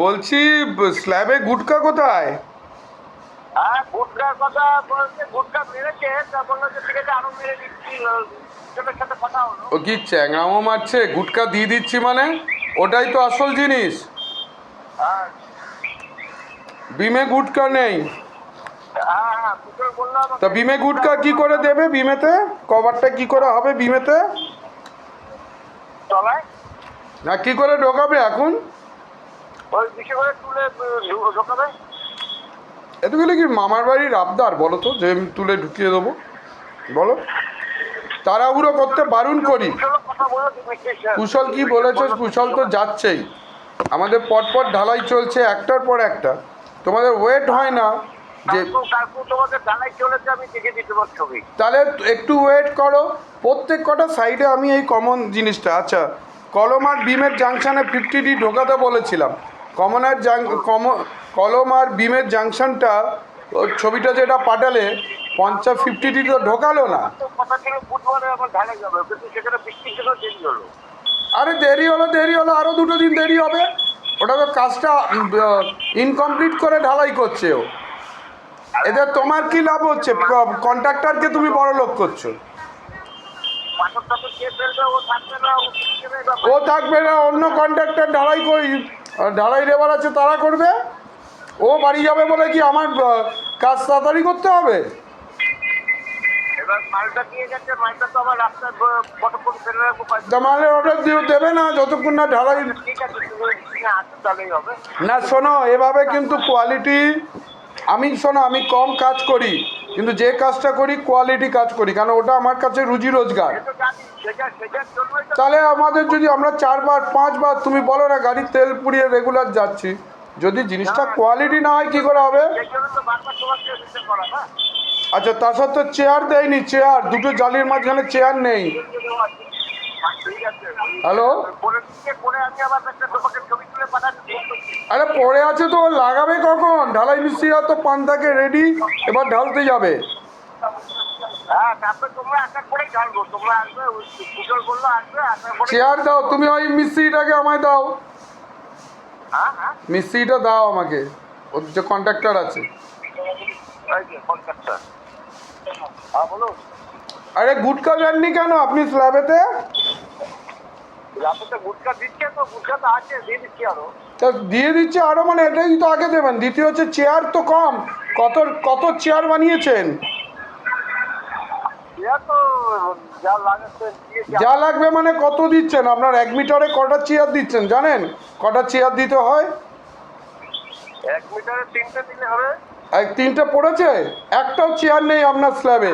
বলছি স্ল্যাবে গুটকা কোথায়? হ্যাঁ গুটকার কথা বলছে গুটকা মেরেছে তা বলল যে ঠিক আছে আরও মেরে দিচ্ছি সাথে কথা হলো। ও কি চ্যাংড়ামো মারছে? গুটকা দিয়ে দিচ্ছি মানে? ওটাই তো আসল জিনিস। হ্যাঁ। বিমে গুটকা নেই। হ্যাঁ হ্যাঁ তা বিমে গুটকা কি করে দেবে বিমেতে? কভারটা কি করে হবে বিমেতে? না কি করে ঢোকাবে এখন? এতগুলো কি মামার বাড়ির আবদার? বলো তো যে আমি তুলে ঢুকিয়ে দেবো। বলো। তাড়াহুড়ো করতে বারণ করি। কুশল কি বলেছে কুশল তো যাচ্ছেই। আমাদের পটপট ঢালাই চলছে একটার পর একটা। তোমাদের ওয়েট হয় না যে তাহলে একটু ওয়েট করো। প্রত্যেক কটা সাইডে আমি এই কমন জিনিসটা। আচ্ছা কলম আর বিমের জাংশানে ফিফটি ডি ঢোকাতে বলেছিলাম। কমনার জাং কম কলম আর বিমের জাংশনটা ছবিটা যেটা পাঠালে, পঞ্চাশ ফিফটি ডি তো ঢোকালো না। আরে দেরি হলো দেরি হলো আরও দুটো দিন দেরি হবে। ওটা তো কাজটা ইনকমপ্লিট করে ঢালাই করছে ও। এতে তোমার কি লাভ হচ্ছে? কন্ট্রাক্টরকে তুমি বড় লোক করছ? ও থাকবে না অন্য কন্ট্রাক্টর ঢালাই করি ঢালাই লেবার আছে তারা করবে? ও বাড়ি যাবে বলে কি আমার কাজ তাড়াতাড়ি করতে হবে? মানে অর্ডার দিয়ে দেবে না যতক্ষণ না ঢালাই হবে। না শোনো এভাবে কিন্তু কোয়ালিটি আমি শোনো আমি কম কাজ করি। কিন্তু যে কাজটা করি কোয়ালিটি কাজ করি, কারণ ওটা আমার কাছে রুজি রোজগার। তাহলে আমাদের যদি আমরা চারবার, পাঁচবার, তুমি বলো না গাড়ির তেল পুড়িয়ে রেগুলার যাচ্ছি, যদি জিনিসটা কোয়ালিটি না হয়, কী করে হবে? আচ্ছা তার সত্ত্বেও চেয়ার দেয়নি চেয়ার দুটো জালির মাঝখানে চেয়ার নেই। হ্যালো? আরে পড়ে আছে তো লাগাবে কখন? ঢালাই মিস্ত্রিরা তো পান্তাকে রেডি এবার ঢালতে যাবে। চেয়ার দাও, তুমি ওই মিস্ত্রিটাকে আমায় দাও। মিস্ত্রিটা দাও আমাকে, ওর যে কন্ট্রাক্টর আছে। আরে গুটকা দেননি কেন আপনি স্ল্যাবেতে? দিয়ে দিচ্ছি আরও। মানে এটাই তো আগে দেবেন। দ্বিতীয় হচ্ছে চেয়ার তো কম। কত কত চেয়ার বানিয়েছেন? যা লাগবে মানে কত দিচ্ছেন? আপনার এক মিটারে কটা চেয়ার দিচ্ছেন জানেন? কটা চেয়ার দিতে হয়? এক মিটারে তিনটে দিলে হবে। তিনটে পড়েছে? একটাও চেয়ার নেই আপনার স্ল্যাবে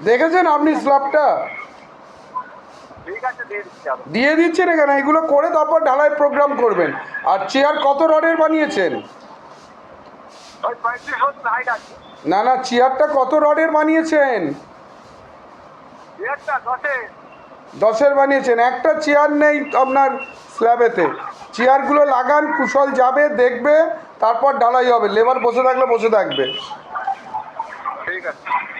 দেখেছেন আপনি স্ল্যাবটা? দিয়ে দিচ্ছেন এখানে এগুলো করে তারপর ঢালাই প্রোগ্রাম করবেন। আর চেয়ার কত রডের বানিয়েছেন? না না চেয়ারটা কত রডের বানিয়েছেন? দশে। দশের বানিয়েছেন। একটা চেয়ার নেই আপনার স্ল্যাবেতে চেয়ারগুলো লাগান কুশল যাবে দেখবে তারপর ঢালাই হবে। লেবার বসে থাকলে বসে থাকবে। ঠিক আছে।